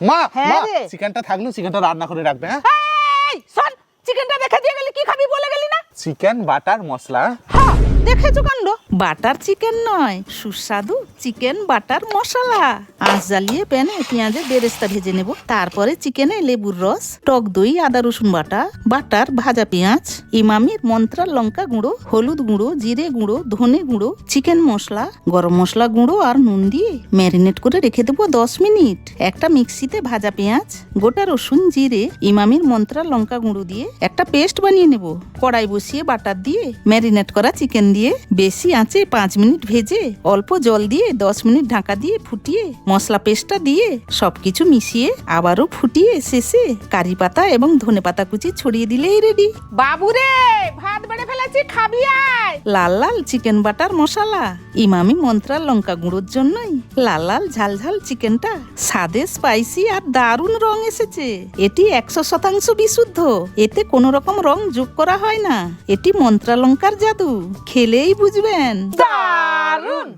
মা হ্যাঁ মা চিকেনটা থাকল চিকেনটা রান্না করে রাখবে হ্যাঁ? এই শোন চিকেনটা দেখে দিয়ে গেলি কি খাবি বলে গেলি না? চিকেন বাটার মশলা হ্যাঁ দেখেছ কাণ্ড? বাটার চিকেন নয়, সুস্বাদু চিকেন বাটার মশলা। আঁচ জ্বালিয়ে প্যানে পেঁয়াজের বেরেস্তা ভেজে নেব। তারপরে চিকেনে লেবুর রস, টক দই, আদা রসুন বাটা, বাটার, ভাজা পেঁয়াজ ইমামির মন্ত্রা, লঙ্কা গুঁড়ো, হলুদ গুঁড়ো, জিরে গুঁড়ো, ধনে গুঁড়ো, চিকেন মশলা, গরম মশলা গুঁড়ো আর নুন দিয়ে ম্যারিনেট করে রেখে দেবো দশ মিনিট। একটা মিক্সিতে ভাজা পেঁয়াজ, গোটা রসুন, জিরে, ইমামির, মন্ত্রা, লঙ্কা গুঁড়ো দিয়ে একটা পেস্ট বানিয়ে নেব। কড়াই বসিয়ে বাটার দিয়ে ম্যারিনেট করা চিকেন দিয়ে বেশি আঁচে পাঁচ মিনিট ভেজে অল্প জল দিয়ে দশ মিনিট ঢাকা দিয়ে ফুটিয়ে মশলা পেস্টটা দিয়ে সবকিছু মিশিয়ে আবারও ফুটিয়ে শেষে কারি পাতা এবং ধনে পাতা কুচি ছড়িয়ে দিলেই রেডি বাবুরে ভাত বেড়ে ফেলেছি খাবি আয়। লাল লাল চিকেন বাটার মশলা। ইমামি মন্ত্রার লঙ্কা গুঁড়োর জন্যই লাল লাল ঝাল ঝাল চিকেনটা স্বাদে স্পাইসি আর দারুণ রং এসেছে। এটি একশো শতাংশ বিশুদ্ধ। এতে কোনো রকম রং যোগ করা হয় না। এটি মন্ত্রালঙ্কার জাদু। খেলেই বুঝবেন। দারুণ